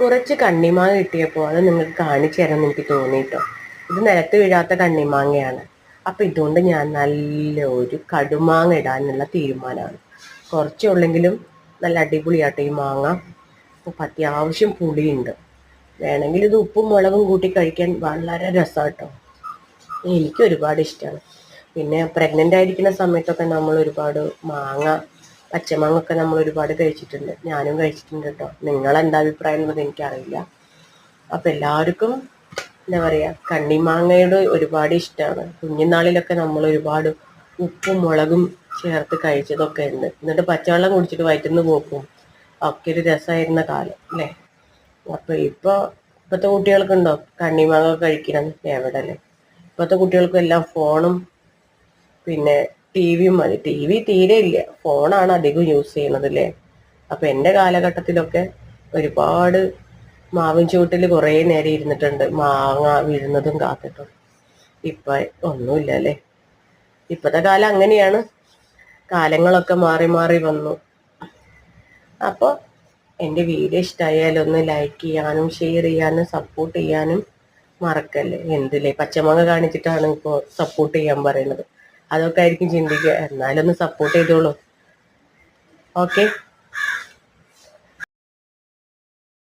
കുറച്ച് കണ്ണിമാങ്ങ കിട്ടിയപ്പോൾ അത് നിങ്ങൾക്ക് കാണിച്ചു തരാമെന്ന് എനിക്ക് തോന്നിയിട്ടോ ഇത് നിലത്ത് വീഴാത്ത കണ്ണിമാങ്ങയാണ്. അപ്പം ഇതുകൊണ്ട് ഞാൻ നല്ല ഒരു കടുമാങ്ങ ഇടാനുള്ള തീരുമാനമാണ്. കുറച്ചുള്ളെങ്കിലും നല്ല അടിപൊളിയാട്ടോ ഈ മാങ്ങ. അപ്പം അത്യാവശ്യം പുളിയുണ്ട്. വേണമെങ്കിൽ ഇത് ഉപ്പും മുളകും കൂട്ടി കഴിക്കാൻ വളരെ രസമാട്ടോ എനിക്ക് ഒരുപാട് ഇഷ്ടമാണ് പിന്നെ പ്രഗ്നന്റ് ആയിരിക്കുന്ന സമയത്തൊക്കെ നമ്മൾ ഒരുപാട് മാങ്ങ പച്ചമാങ്ങ ഒക്കെ നമ്മൾ ഒരുപാട് കഴിച്ചിട്ടുണ്ട്. ഞാനും കഴിച്ചിട്ടുണ്ട് കേട്ടോ നിങ്ങളെന്താ അഭിപ്രായം എന്നുള്ളത് എനിക്കറിയില്ല. അപ്പം എല്ലാവർക്കും എന്താ പറയുക കണ്ണിമാങ്ങയുടെ ഒരുപാട് ഇഷ്ടമാണ് കുഞ്ഞുനാളിലൊക്കെ നമ്മൾ ഒരുപാട് ഉപ്പും മുളകും ചേർത്ത് കഴിച്ചതൊക്കെ ഉണ്ട് എന്നിട്ട് പച്ചവെള്ളം കുടിച്ചിട്ട് വയറ്റുന്ന പോക്കും. ഒക്കെ ഒരു രസമായിരുന്ന കാലം അല്ലേ? അപ്പൊ ഇപ്പൊ ഇപ്പത്തെ കുട്ടികൾക്കുണ്ടോ കണ്ണിമാങ്ങ കഴിക്കണം? എവിടെ അല്ലേ ഇപ്പത്തെ കുട്ടികൾക്കും എല്ലാം ഫോണും പിന്നെ ടി വിയും മതി. ടി വി തീരെ ഇല്ല. ഫോണാണ് അധികം യൂസ് ചെയ്യുന്നത് അല്ലേ അപ്പൊ എന്റെ കാലഘട്ടത്തിലൊക്കെ ഒരുപാട് മാവിൻ ചൂട്ടിൽ കുറേ നേരം ഇരുന്നിട്ടുണ്ട്. മാങ്ങ വീഴുന്നതും കാത്തിട്ടും. ഇപ്പൊ ഒന്നുമില്ല അല്ലേ? ഇപ്പോഴത്തെ കാലം അങ്ങനെയാണ്. കാലങ്ങളൊക്കെ മാറി മാറി വന്നു. അപ്പോൾ എന്റെ വീഡിയോ ഇഷ്ടമായാലും ഒന്ന് ലൈക്ക് ചെയ്യാനും ഷെയർ ചെയ്യാനും സപ്പോർട്ട് ചെയ്യാനും മറക്കല്ലേ? എന്തില്ലേ? പച്ചമുളക് കാണിച്ചിട്ടാണ് ഇപ്പോൾ സപ്പോർട്ട് ചെയ്യാൻ പറയുന്നത്. അതൊക്കെ ആയിരിക്കും ചിന്തിക്കുക. എന്നാലൊന്ന് സപ്പോർട്ട് ചെയ്തോളൂ. ഓക്കെ